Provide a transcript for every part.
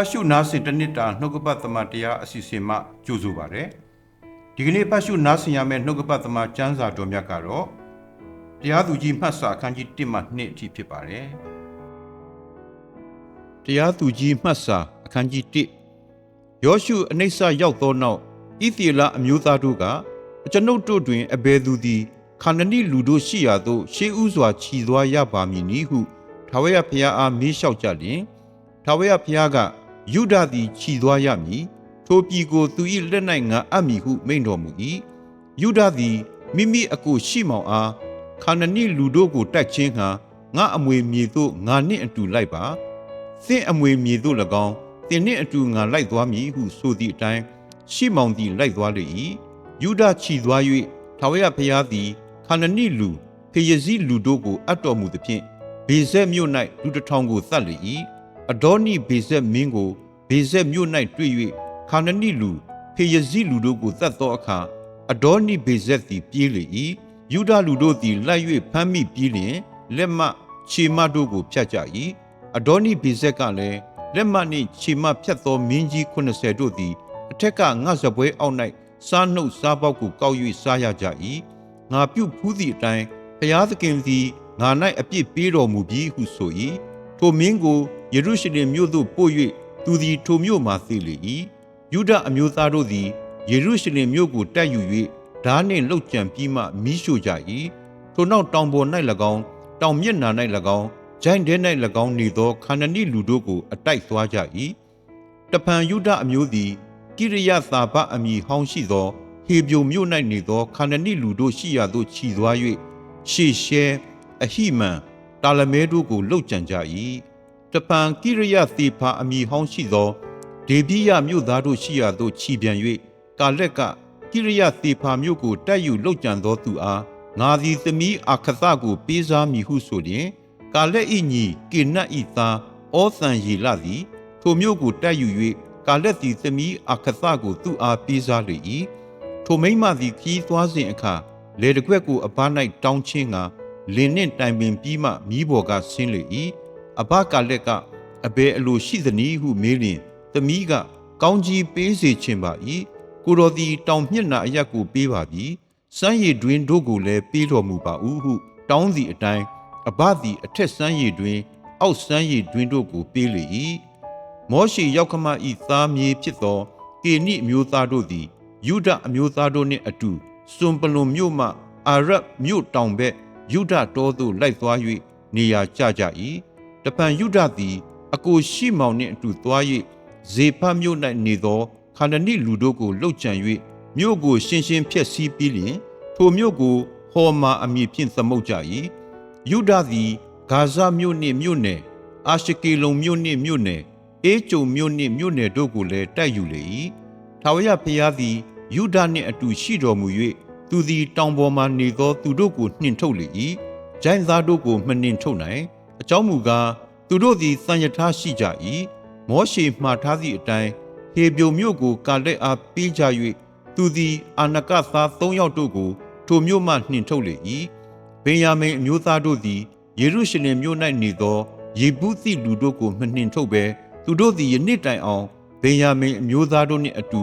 တ်ရှုနားဆင်တစ်နှစ်တာနှုတ်ကပတ်သမတရားအစီအစဉ်မှကြိုဆိုပါရစေဒီကနေ့ဖတ်ရှုနားဆင်ရမယ့်နှုတ်ကပတ်သမကျမ်းစာတော်မြတ်ကတော့တရားသူကြီးမှတ်စာအခန်းကြီး1မှ2အထိဖြစ်ပါတယ်တရားသူကြီးမှတ်စာအခန်းကြီး1ယောရှုအနိစ္စရောက်သောနောက်ဣသရေလအမျိုးသားတို့ကအကျွန်ုပ်တို့တွင်အဘယ်သူသည်ခန္ဒနိလူတို့ရှိရာသို့ရှေးဥစွာခြီသွားရပါမည်နည်းဟုထာဝရဘုရားအားမေးလျှောက်ကြလျင်ထာဝရဘုရားက ယုဒသည်ခြီသွားရမည်ထိုပြည်ကိုသူ၏လက်၌ငါအပ်မည်ဟုမိန့်တော်မူ၏ယုဒသည်မိမိအကိုရှိမောင်အားခန္ဒနိလူတို့ကိုတိုက်ခြင်းဟံငါအမွေမြေသို့ငါနှင့်အတူလိုက်ပါသင်အမွေမြေသို့၎င်းသင်နှင့်အတူငါလိုက်သွားမည်ဟုဆိုသည့်အတိုင်းရှိမောင်သည်လိုက်သွားလေ၏ယုဒခြီသွား၍ထာဝရဘုရားသည်ခန္ဒနိလူဖေယဇိလူတို့ကိုအပ်တော်မူသဖြင့်ဘေဇက်မြို့၌လူတစ်ထောင်ကိုသတ်လေ၏ အဒေါနိဘေဇက်မင်းကိုဘေဇက်မြို့၌တွေ့၍ခန္ဒနိလူဖေယဇိလူတို့ကိုသတ်သောအခါအဒေါနိဘေဇက်သည်ပြေးလေ၏ယုဒလူတို့သည်လိုက်၍ဖမ်းမိပြီးလျင်လက်မခြေမတို့ကိုဖြတ်ကြ၏အဒေါနိဘေဇက်ကလည်းလက်မနှင့်ခြေမဖြတ်သောမင်းကြီး80တို့သည်အထက်ကငါစပွဲအောက်၌စားနှုတ်စားပေါက်ကိုကောက်၍စားရကြ၏ငါပြုတ်ဖူးသည့်အတိုင်းဖျားသခင်သည်ငါ၌အပြစ်ပေးတော်မူပြီးဟုဆို၏ထိုမင်းကို ယေရုရှလင်မြို့သို့ပို့၍သူသည်ထိုမြို့မှသိလေ၏ယုဒအမျိုးသားတို့သည်ယေရုရှလင်မြို့ကိုတိုက်ယူ၍ဓာနှင့်လှုပ်ကြံပြီးမှမိရှို့ကြ၏ထိုနောက်တောင်ပေါ်၌၎င်းတောင်မျက်နှာ၌၎င်းဂျိုင်းထဲ၌၎င်းနေသောခန္ဒနိလူတို့ကိုအတိုက်သွားကြ၏တဖန်ယုဒအမျိုးသည်ကိရိယသာဘအမည်ဟောင်းရှိသောဟေဗျုံမြို့၌နေသောခန္ဒနိလူတို့ရှိရာသို့ခြီသွား၍ရှေရှဲအဟိမန်တာလမဲတို့ကိုလှုပ်ကြံကြ၏ တပန်ကိရိယသေဖာအမည်ဟောင်းရှိသောဒေビယမြို့သားတို့ရှိရာသို့ခြီပြန်၍ကာလက်ကကိရိယသေဖာမြို့ကိုတိုက်ယူလှုပ်ကြံသောသူအားငါသည်သမီးအခသကိုပေးစားမည်ဟုဆိုလျင်ကာလက်ဤညီကေနတ်ဤသားဩသံရီလသည်ထိုမြို့ကိုတိုက်ယူ၍ကာလက်သည်သမီးအခသကိုသူ့အားပေးစားလေ၏ထိုမိမသည်ခီးသွားစဉ်အခါလေတကွက်ကိုအပား၌တောင်းချင်းကလင်းနှင့်တိုင်ပင်ပြီးမှမိဘော်ကဆင်းလေ၏ အဘကလက်ကအဘယ်အလိုရှိသနည်းဟုမေးလျင်သမီးကကောင်းကြီးပေးစေခြင်းပါ၏ကိုတော်သည်တောင်မျက်နှာအရက်ကိုပေးပါပြီစမ်းရည်တွင်တို့ကိုလည်းပေးတော်မူပါဦးဟုတောင်းသည့်အတိုင်းအဘသည်အထက်စမ်းရည်တွင် အောက်စမ်းရည်တွင်တို့ကိုပေးလေ၏မောရှိရောက်ခမဤသားမြေဖြစ်သောကေနိအမျိုးသားတို့သည်ယုဒအမျိုးသားတို့နှင့်အတူစွန်ပလွန်မြို့မှအာရတ်မြို့တောင်ဘက်ယုဒတောသို့လိုက်သွား၍နေရာကျကြ၏ တပံယုဒသည် အကိုရှိမောင်နှင့်အတူသွား၍ဇေဖမြို့၌နေသောခန္ဒနိလူတို့ကိုလှုပ်ကြံ၍မြို့ကိုရှင်းရှင်းဖျက်ဆီးပြီးလျင်ထိုမြို့ကိုဟော်မာအမည်ဖြင့်သမုတ်ကြ၏ယုဒသည်ဂါဇမြို့နှင့်မြို့နယ်အာရှကေလုံမြို့နှင့်မြို့နယ်အေးကျုံမြို့နှင့်မြို့နယ်တို့ကိုလည်းတိုက်ယူလေ၏ထာဝရဘုရားသည်ယုဒနှင့်အတူရှိတော်မူ၍သူသည်တောင်ပေါ်မှနေသောသူတို့ကိုနှင်ထုတ်လေ၏။ဂျိုင်းသားတို့ကိုမနှင်ထုတ်နိုင်။ အကြောင်းမူကားသူတို့သည်စံရထားရှိကြ၏။မောရှေမှားထားသည့်အတိုင်းဟေဗျုံမြို့ကိုကာလက်အားပေးကြ၍သူသည်အာနကသား၃ယောက်တို့ကိုထိုမြို့မှနှင်ထုတ်လေ၏။ဗင်ယာမိန်အမျိုးသားတို့သည်ယေရုရှလင်မြို့၌နေသောယေဗုသိလူတို့ကိုမနှင်ထုတ်ဘဲသူတို့သည်ယနေ့တိုင်အောင်ဗင်ယာမိန်အမျိုးသားတို့နှင့်အတူ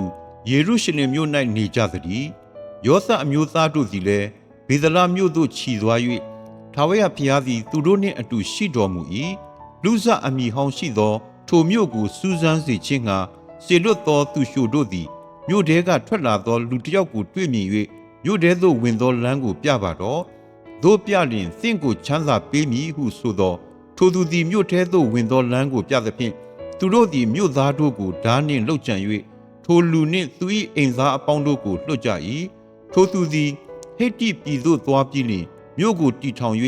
ယေရုရှလင်မြို့၌နေကြသည်။ယောသအမျိုးသားတို့သည်လည်းဗေဒလမြို့သို့ခြီသွား၍ ထာဝရဘုရားသည် သူတို့နှင့်အတူရှိတော်မူ၏။လူဇအမိဟောင်းရှိသော ထိုမြို့ကိုစူးစမ်းစေခြင်းငှာစေလွတ်သောသူရှို့တို့သည်မြို့ထဲကထွက်လာသောလူတစ်ယောက်ကိုတွေ့မြင်၍မြို့ထဲသို့ဝင်သောလမ်းကိုပြပါတော့။တို့ပြလျင်သင်ကိုချမ်းသာပေးမည်ဟုဆိုသော ထိုသူသည်မြို့ထဲသို့ဝင်သောလမ်းကိုပြသဖြင့်သူတို့သည်မြို့သားတို့ကိုဓာနှင့်လှုပ်ကြံ၍ထိုလူနှင့်သူ၏အိမ်သားအပေါင်းတို့ကိုလွှတ်ကြ၏ထိုသူသည်ဟိတ္တိပြည်သို့သွားပြီးလျှင် မြို့ကိုတီထောင်၍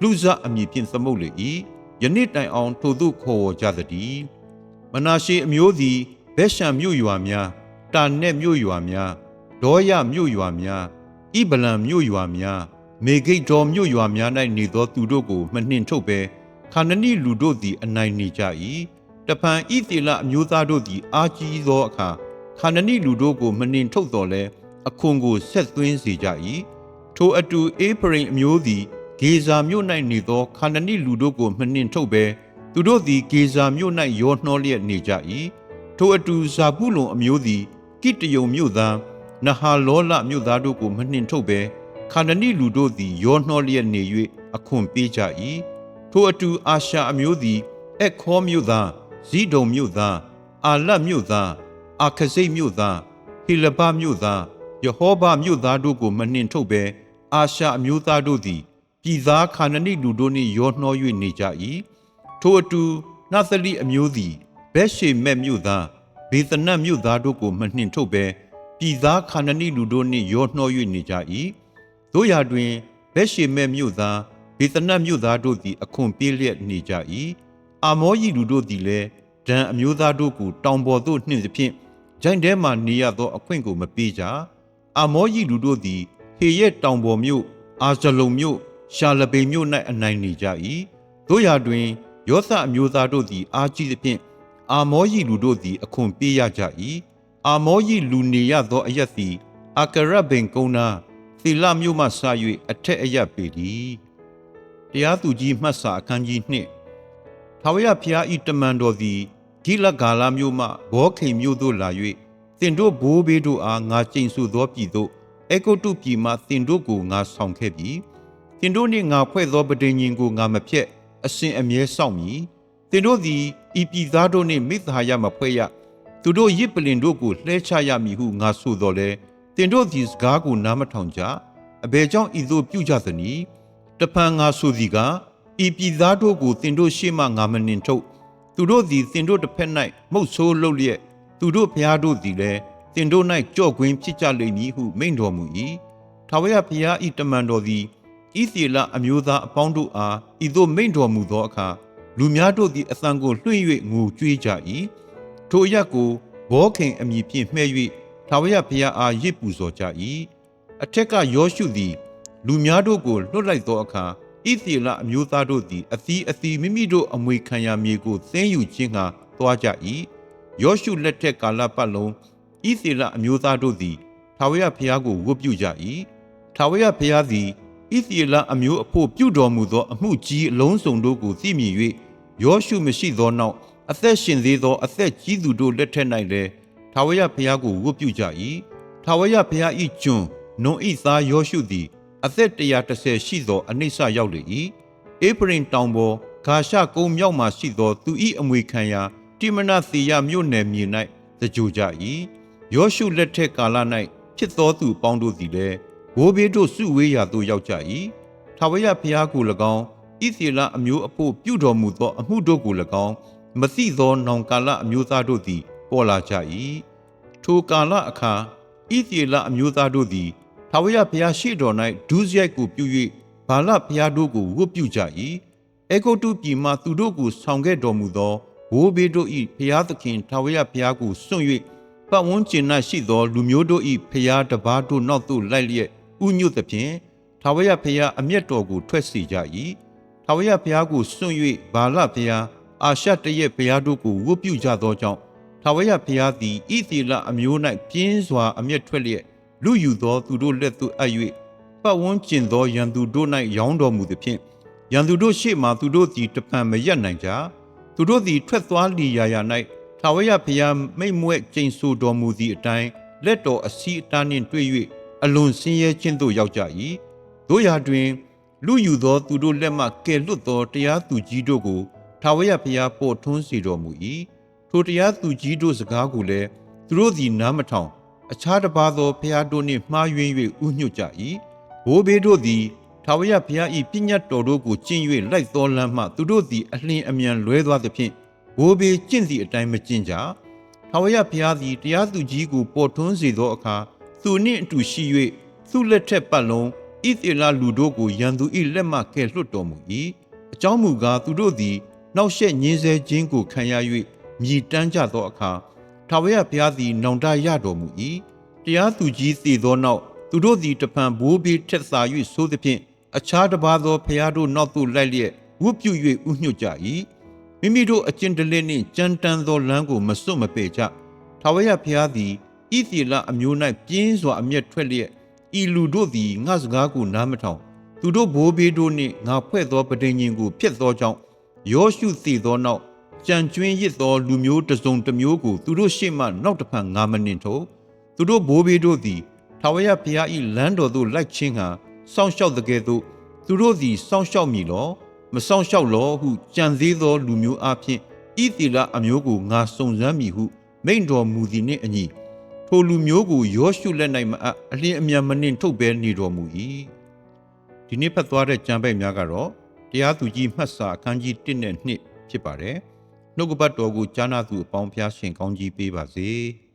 လူဇအမည်ဖြင့်သမုတ်လေ၏ယနေ့တိုင်အောင်ထိုသို့ခေါ်ဝေါ်ကြသည်မနာရှေအမျိုးသည်ဘက်ရှံမြို့ရွာများတာနက်မြို့ရွာများဒေါယမြို့ရွာများဣဗလံမြို့ရွာများမေဂိတ်တော်မြို့ရွာများ၌နေသောသူတို့ကိုမနှင်ထုတ်ဘဲခန္ဒနိလူတို့သည်အနိုင်နေကြ၏တဖန်ဣသေလအမျိုးသားတို့သည်အာကြီးသောအခါခန္ဒနိလူတို့ကိုမနှင်ထုတ်တော်လဲအခွန်ကိုဆက်သွင်းစေကြ၏ ထိုအတူအေဖရိမ်အမျိုးသည်ဂေဇာမြို့၌နေသောခန္ဒနိလူတို့ကိုမနှင်ထုတ်ဘဲသူသူတို့သည်ဂေဇာမြို့၌ရောနှောလျက်နေကြ၏ထိုအတူဇာပုလွန်အမျိုးသည်ကိတယုံမြို့သားနဟာလောလမြို့သားတို့ကိုမနှင်ထုတ်ဘဲခန္ဒနိလူတို့သည်ရောနှောလျက်နေ၍အခွန်ပေးကြ၏ထိုအတူအာရှာအမျိုးသည်အခေါမြို့သားဇီဒုံမြို့သားအာလတ်မြို့သားအာခစိတ်မြို့သားဟိလဘမြို့သားယေဟောဘမြို့သားတို့ကိုမနှင်ထုတ်ဘဲ အာရှာအမျိုးသားတို့သည်ပြည်သားခန္ဒနိလူတို့နှင့်ရောနှော၍နေကြ၏ထိုအတူနသလိအမျိုးသည်ဘက်ရှေမက်မြို့သားဘေသနတ်မြို့သားတို့ကိုမနှင်ထုတ်ဘဲပြည်သားခန္ဒနိလူတို့နှင့်ရောနှော၍နေကြ၏တို့ရာတွင်ဘက်ရှေမက်မြို့သားဘေသနတ်မြို့သားတို့သည်အခွန်ပေးလျက်နေကြ၏အာမောဤလူတို့သည်လည်းဒံအမျိုးသားတို့ကိုတောင်ပေါ်သို့နှင်သဖြင့်ဂျိုင်းထဲမှနေရသောအခွင့်ကိုမပေးကြအာမောဤလူတို့သည် ဟေရဲ့တောင်ပေါ်မြို့အာဇလုံမြို့ရှာလပေမြို့၌အနိုင်နေကြ၏တို့ရာတွင်ယောသအမျိုးသားတို့သည် အာကြီးသဖြင့်အာမောဤလူတို့သည် အခွန်ပေးရကြ၏အာမောဤလူနေရသောအရက်သည်အာကရဘင်ကုန်းနာသီလမြို့မှဆ၍အထက်အရက်ပေသည်တရားသူကြီးမှတ်စာအခန်းကြီးနှင့်ထာဝရဘုရားဤတမန်တော်သည်ဂိလဂါလာမြို့မှဘောခိန်မြို့သို့လာ၍တင်တို့ဘိုးဘေးတို့အားငါကျိန်ဆူသောပြည်သို့ အေဂုတ်တုပြည်မှတင်တို့ကိုငါဆောင်ခဲ့ပြီတင်တို့နှင့်ငါဖွဲ့သောပဋိညာဉ်ကိုငါမဖျက်အစဉ်အမြဲစောင့်မည်တင်တို့သည်ဤပြည်သားတို့နှင့်မိသားရမဖွဲ့ရသူတို့ရစ်ပလင်တို့ကိုလှဲချရမည်ဟုငါဆိုတော်လဲတင်တို့သည်စကားကိုနားမထောင်ကြအဘယ်ကြောင့်ဤသို့ပြုကြသနည်းတဖန်ငါဆိုသည်ကဤပြည်သားတို့ကိုတင်တို့ရှေ့မှငါမနှင်ထုတ်သူတို့သည်တင်တို့တစ်ဖက်၌မုတ်ဆိုးလုပ်လျက်သူတို့ဖျားတို့သည်လည်း တင်တို့၌ကြော့ကွင်းဖြစ်ကြလိမ့်မည်ဟုမိန့်တော်မူ၏ထာဝရဘုရားဤတမန်တော်သည်ဣသရေလအမျိုးသားအပေါင်းတို့အားဤသို့မိန့်တော်မူသောအခါလူများတို့သည်အသံကိုလွှင့်၍ငိုကြွေးကြ၏ထိုအရက်ကိုဘောခင်အမည်ဖြင့်မှဲ့၍ထာဝရဘုရားအားရစ်ပူဇော်ကြ၏အထက်ကယောရှုသည် လူများတို့ကိုလွတ်လိုက်သောအခါဣသရေလအမျိုးသားတို့သည် အသီးအသီးမိမိတို့အမွေခံရမြေကိုသိမ်းယူခြင်းကသွားကြ၏ယောရှုလက်ထက်ကာလပတ်လုံး ဣသရေလအမျိုးသားတို့သည်ထာဝရဘုရားကိုဝတ်ပြုကြ၏ထာဝရဘုရားသည်ဣသရေလအမျိုးအဖို့ပြုတော်မူသော အမှုကြီးအလုံးစုံတို့ကိုသိမြင်၍ယောရှုမရှိသောနောက်အသက်ရှင်သေးသော အသက်ကြီးသူတို့လက်ထက်၌လည်းထာဝရဘုရားကိုဝတ်ပြုကြ၏ထာဝရဘုရား၏ကျွန်နွန်ဤသားယောရှုသည် အသက်130ရှိသော အနိစ္စရောက်လေ၏အေဖရင်တောင်ပေါ်ဂါရှကုန်းမြောက်မှရှိသော သူ၏အမွေခံရာတိမနသီယမြို့နယ်မြေ၌သကြိုကြ၏ ယောရှုလက်ထက်ကာလ၌ဖြစ်သောသူပေါင်းတို့သည်လည်းဘိုးဘေးတို့စုဝေးရာသို့ရောက်ကြ၏ထာဝရဘုရားကို၎င်းဣသရေလအမျိုးအဖို့ပြုတော်မူသောအမှုတို့ကို၎င်းမသိသောနောင်ကာလအမျိုးသားတို့သည်ပေါ်လာကြ၏ထိုကာလအခါဣသရေလအမျိုးသားတို့သည်ထာဝရဘုရားရှိတော်၌ဒုစရိုက်ကိုပြု၍ဘာလဘုရားတို့ကိုဝတ်ပြုကြ၏အေဂုတ်တုပြည်မှသူတို့ကိုဆောင်ခဲ့တော်မူသောဘိုးဘေးတို့၏ဘုရားသခင်ထာဝရဘုရားကိုစွန့်၍ ပတ်ဝန်းကျင်၌ရှိသော လူမျိုးတို့၏ဘုရားတပါးတို့နောက်သို့လိုက်လျက်ဥညွတ်သဖြင့်ထာဝရဘုရားအမျက်တော်ကိုထွက်စေကြ၏ထာဝရဘုရားကိုစွန့်၍ဘာလဘုရားအာရှတရဲ့ဘုရားတို့ကိုဝတ်ပြုကြသောကြောင့်ထာဝရဘုရားသည်ဣသီလအမျိုး၌ပြင်းစွာအမျက်ထွက်လျက်လူယူသောသူတို့လက်သို့အပ်၍ပတ်ဝန်းကျင်သောရန်သူတို့၌ရောင်းတော်မူသည်ဖြင့်ရန်သူတို့ရှေ့မှသူတို့သည်တပံမရက်နိုင်ကြသူတို့သည်ထွက်သွားလီရာရာ၌ ထာဝရဘုရားမိတ်မွဲ့ကျိန်ဆိုတော်မူသည့်အတိုင်းလက်တော်အစီအတားနှင့်တွေ့၍အလွန်ဆင်းရဲခြင်းသို့ရောက်ကြ၏တို့ရာတွင် လူယူသောသူတို့လက်မှကယ်လွတ်သောတရားသူကြီးတို့ကိုထာဝရဘုရားပေါ်ထွန်းစေတော်မူ၏ထိုတရားသူကြီးတို့စကားကိုလည်းသူတို့သည်နားမထောင် အခြားတစ်ပါးသောဘုရားတို့နှင့်မှားယွင်း၍ဥညွတ်ကြ၏ဘိုးဘေးတို့သည်ထာဝရဘုရား၏ပညတ်တော်တို့ကိုကျင့်၍လိုက်သောလမ်းမှသူတို့သည်အလင်းအမြန်လွဲသွားသဖြင့် ဘိုးဘေးကျင့်သည့်အတိုင်းမကျင့်ကြထာဝရဘုရားသည်တရားသူကြီးကိုပေါ်ထွန်းစေသောအခါသူနှင့်အတူရှိ၍သူ့လက်ထက်ပတ်လုံးဣသေလလူတို့ကိုရန်သူ၏လက်မှကယ်လွတ်တော်မူ၏အကြောင်းမူကားသူတို့သည်နှောက်ယှက်ညင်းဆဲခြင်းကိုခံရ၍မြည်တမ်းကြသောအခါထာဝရဘုရားသည်နောင်တရတော်မူ၏တရားသူကြီးသေသောနောက်သူတို့သည်တဖန်ဘိုးဘေးထက်သာ၍ဆိုးသဖြင့်အခြားတစ်ပါးသောဘုရားတို့နောက်သို့လိုက်လျက်ဝတ်ပြု၍ဥညွတ်ကြ၏ မိမိတို့အကျင့်တလက်နှင့်ကြမ်းတမ်းသောလမ်းကိုမစွတ်မပယ်ကြထာဝရဘုရားသည်ဣသရေလအမျိုး၌ပြင်းစွာအမျက်ထွက်လျက်ဤလူတို့သည်ငါစကားကိုနားမထောင်သူတို့ဘိုးဘေးတို့နှင့်ငါဖွဲ့သောပဋိညာဉ်ကိုဖျက်သောကြောင့်ယောရှုသိသောနောက်ကြံကျွင်းရစ်သောလူမျိုးတစ်စုံတစ်မျိုးကိုသူတို့ရှေ့မှနောက်တစ်ဖန်ငါမနှင်ထုတ်သူတို့ဘိုးဘေးတို့သည်ထာဝရဘုရား၏လမ်းတော်သို့လိုက်ခြင်းဟာစောင့်ရှောက်တကယ်သို့သူတို့သည်စောင့်ရှောက်မည်လော မစောင့်ရှောက်လောဟုကြံသေးသောလူမျိုးအဖျင်ဤတိလအမျိုးကိုငါစုံစမ်းမည်ဟု မိန့်တော်မူသည်နှင့်အညီထိုလူမျိုးကိုယောရှုလက်၌မအပ်အလင်းအမြန်မနှင်ထုတ်ဘဲနေတော်မူ၏ဒီနေ့ဖတ်သွားတဲ့ကြံပိုက်များကတော့တရားသူကြီးမှတ်စာအခန်းကြီး1နဲ့2ဖြစ်ပါတယ်နှုတ်ကပတ်တော်ကိုကြားနာသူအပေါင်းဖျားရှင်ကောင်းကြီးပေးပါစေ။